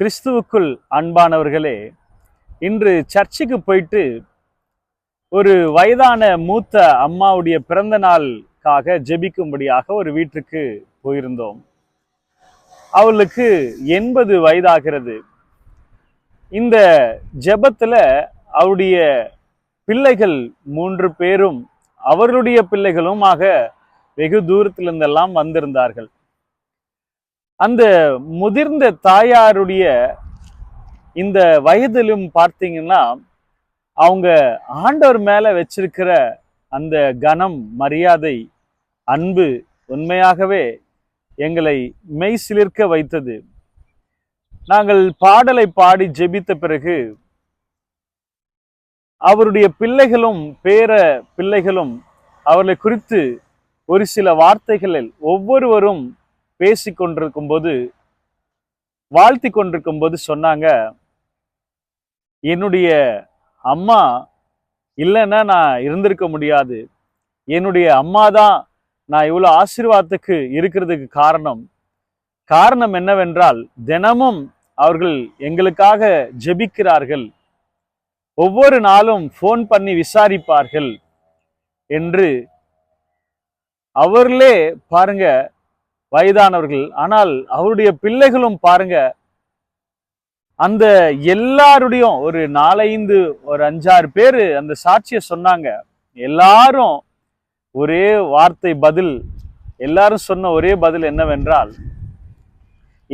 கிறிஸ்துவுக்குள் அன்பானவர்களே இன்று சர்ச்சுக்கு போயிட்டு ஒரு வயதான மூத்த அம்மாவுடைய பிறந்த நாளுக்காக ஜெபிக்கும்படியாக ஒரு வீட்டுக்கு போயிருந்தோம். அவளுக்கு எண்பது வயதாகிறது. இந்த ஜெபத்துல அவருடைய பிள்ளைகள் மூன்று பேரும் அவர்களுடைய பிள்ளைகளுமாக வெகு தூரத்திலிருந்தெல்லாம் வந்திருந்தார்கள். அந்த முதிர்ந்த தாயாருடைய இந்த வயதிலும் பார்த்தீங்கன்னா அவங்க ஆண்டவர் மேல வச்சிருக்கிற அந்த கனம் மரியாதை அன்பு உண்மையாகவே எங்களை மெய் சிலிர்க்க வைத்தது. நாங்கள் பாடலை பாடி ஜெபித்த பிறகு அவருடைய பிள்ளைகளும் பேர பிள்ளைகளும் அவர்களை குறித்து ஒரு சில வார்த்தைகளில் ஒவ்வொருவரும் பேசி கொண்டிருக்கும் போது வாழ்த்தி கொண்டிருக்கும் போது சொன்னாங்க என்னுடைய அம்மா இல்லைன்னா நான் இருந்திருக்க முடியாது. என்னுடைய அம்மா தான் நான் இவ்வளோ ஆசீர்வாதத்துக்கு இருக்கிறதுக்கு காரணம். காரணம் என்னவென்றால் தினமும் அவர்கள் எங்களுக்காக ஜெபிக்கிறார்கள். ஒவ்வொரு நாளும் ஃபோன் பண்ணி விசாரிப்பார்கள் என்று அவர்களே பாருங்க வயதானவர்கள். ஆனால் அவருடைய பிள்ளைகளும் பாருங்க அந்த எல்லாருடையும் ஒரு நாலைந்து ஒரு அஞ்சாறு பேர் அந்த சாட்சியை சொன்னாங்க. எல்லாரும் ஒரே வார்த்தை பதில் எல்லாரும் சொன்ன ஒரே பதில் என்னவென்றால்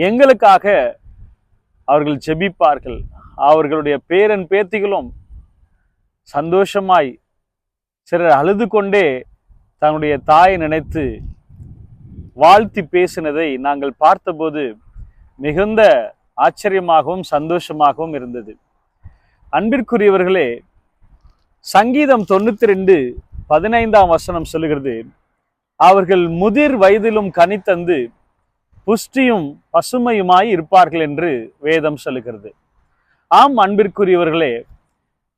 எங்களுக்காக அவர்கள் ஜெபிப்பார்கள். அவர்களுடைய பேரன் பேத்திகளும் சந்தோஷமாய் சிலர் அழுது கொண்டே தன்னுடைய தாயை நினைத்து வாழ்த்தி பேசினதை நாங்கள் பார்த்தபோது மிகுந்த ஆச்சரியமாகவும் சந்தோஷமாகவும் இருந்தது. அன்பிற்குரியவர்களே சங்கீதம் தொண்ணூற்றி ரெண்டு பதினைந்தாம் வசனம் சொல்லுகிறது அவர்கள் முதிர் வயதிலும் கனித்தந்து புஷ்டியும் பசுமையுமாய் இருப்பார்கள் என்று வேதம் சொல்லுகிறது. ஆம் அன்பிற்குரியவர்களே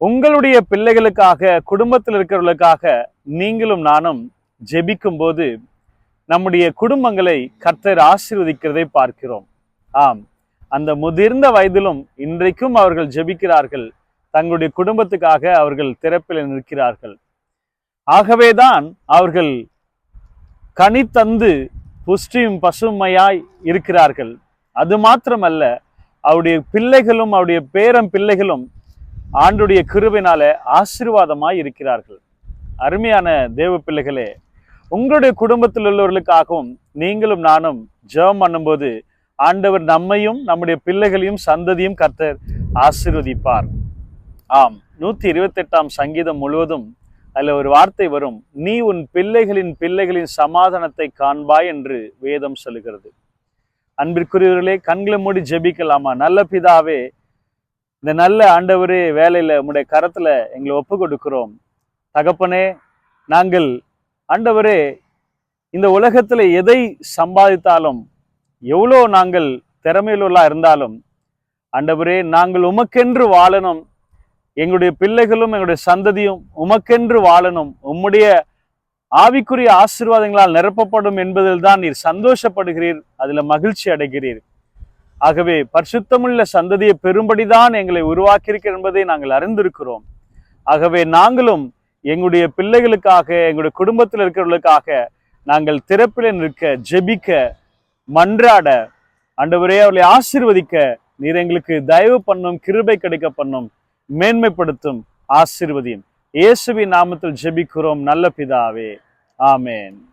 உங்களுடைய பிள்ளைகளுக்காக குடும்பத்தில் இருக்கிறவர்களுக்காக நீங்களும் நானும் ஜெபிக்கும் போது நம்முடைய குடும்பங்களை கர்த்தர் ஆசீர்வதிக்கிறதை பார்க்கிறோம். ஆம். அந்த முதிர்ந்த வயதிலும் இன்றைக்கும் அவர்கள் ஜெபிக்கிறார்கள். தங்களுடைய குடும்பத்துக்காக அவர்கள் திறப்பில் நிற்கிறார்கள். ஆகவேதான் அவர்கள் கனி தந்து புஷ்டியும் பசுமையாய் இருக்கிறார்கள். அது மாத்திரமல்ல அவருடைய பிள்ளைகளும் அவருடைய பேரம் பிள்ளைகளும் ஆண்டுடைய கிருவினால ஆசீர்வாதமாய் இருக்கிறார்கள். அருமையான தேவ பிள்ளைகளே உங்களுடைய குடும்பத்தில் உள்ளவர்களுக்காகவும் நீங்களும் நானும் ஜெபம் பண்ணும்போது ஆண்டவர் நம்மையும் நம்முடைய பிள்ளைகளையும் சந்ததியும் கர்த்தர் ஆசிர்வதிப்பார். ஆம் நூத்தி இருபத்தெட்டாம் சங்கீதம் முழுவதும் அதுல ஒரு வார்த்தை வரும். நீ உன் பிள்ளைகளின் பிள்ளைகளின் சமாதானத்தை காண்பாய் என்று வேதம் சொல்லுகிறது. அன்பிற்குரியவர்களே கண்களை மூடி ஜெபிக்கலாமா? நல்ல பிதாவே இந்த நல்ல ஆண்டவரே வேலையில உங்களுடைய கரத்துல எங்களை ஒப்பு கொடுக்கிறோம் தகப்பனே நாங்கள் ஆண்டவரே இந்த உலகத்தில் எதை சம்பாதித்தாலும் எவ்வளோ நாங்கள் திறமையிலுள்ளாக இருந்தாலும் ஆண்டவரே நாங்கள் உமக்கென்று வாழணும். எங்களுடைய பிள்ளைகளும் எங்களுடைய சந்ததியும் உமக்கென்று வாழணும். உம்முடைய ஆவிக்குரிய ஆசீர்வாதங்களால் நிரப்பப்படும் என்பதில் தான் நீர் சந்தோஷப்படுகிறீர் அதில் மகிழ்ச்சி அடைகிறீர். ஆகவே பரிசுத்தமுள்ள சந்ததியை பெரும்படிதான் எங்களை உருவாக்கியிருக்கிறேன் என்பதை நாங்கள் அறிந்திருக்கிறோம். ஆகவே நாங்களும் எங்களுடைய பிள்ளைகளுக்காக எங்களுடைய குடும்பத்தில் இருக்கிறவர்களுக்காக நாங்கள் திறப்பில் நிற்க ஜெபிக்க மன்றாட அண்டவரே அவர்களை ஆசீர்வதிக்க நீர் எங்களுக்கு தயவு பண்ணும் கிருபை கிடைக்க பண்ணும் மேன்மைப்படுத்தும் ஆசீர்வதியும். இயேசுவின் நாமத்தில் ஜெபிக்கிறோம். நல்ல பிதாவே. ஆமேன்.